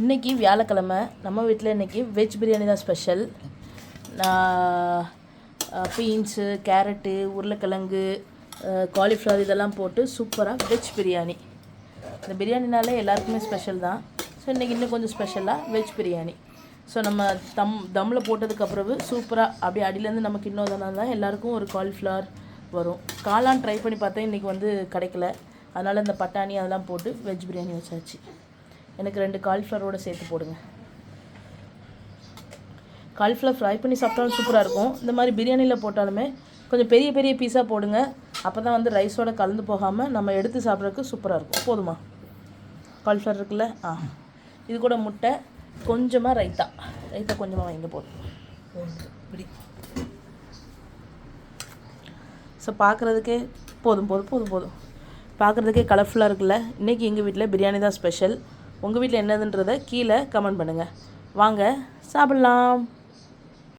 இன்றைக்கி வியாழக்கிழமை நம்ம வீட்டில் இன்றைக்கி வெஜ் பிரியாணி தான் ஸ்பெஷல் பீன்ஸு கேரட்டு உருளைக்கிழங்கு காலிஃப்ளவர் இதெல்லாம் போட்டு சூப்பராக வெஜ் பிரியாணி. இந்த பிரியாணினாலே எல்லாருக்குமே ஸ்பெஷல் தான். ஸோ இன்றைக்கி இன்னும் கொஞ்சம் ஸ்பெஷலாக வெஜ் பிரியாணி. ஸோ நம்ம தம் தம்மில் போட்டதுக்கப்புறவு சூப்பராக அப்படியே அடியிலேருந்து நமக்கு இன்னொரு தான் எல்லாருக்கும் ஒரு காலிஃப்ளவர் வரும். காளான் ட்ரை பண்ணி பார்த்தேன் இன்றைக்கி வந்து கிடைக்கல. அதனால் இந்த பட்டாணி அதெல்லாம் போட்டு வெஜ் பிரியாணி வச்சாச்சு. எனக்கு ரெண்டு காலிஃப்ளவரோட சேர்த்து போடுங்க. காலிஃப்ளவர் ஃப்ரை பண்ணி சாப்பிட்டாலும் சூப்பராக இருக்கும். இந்த மாதிரி பிரியாணியில் போட்டாலுமே கொஞ்சம் பெரிய பெரிய பீஸாக போடுங்க. அப்போ தான் வந்து ரைஸோட கலந்து போகாமல் நம்ம எடுத்து சாப்பிட்றதுக்கு சூப்பராக இருக்கும். போதுமா? காலிஃப்ளவர் இருக்குல்ல? ஆ. இது கூட முட்டை கொஞ்சமாக ரைத்தா. ரைத்தா கொஞ்சமாக வாங்கி போதும். இப்படி ஸோ பார்க்குறதுக்கே போதும் போதும் போதும். போதும் பார்க்குறதுக்கே கலர்ஃபுல்லாக இருக்குல்ல? இன்றைக்கி எங்கள் வீட்டில் பிரியாணி தான் ஸ்பெஷல் உங்கள் வீட்டில் என்னதுன்றதை கீழே கமெண்ட் பண்ணுங்கள் வாங்க சாப்பிட்லாம்.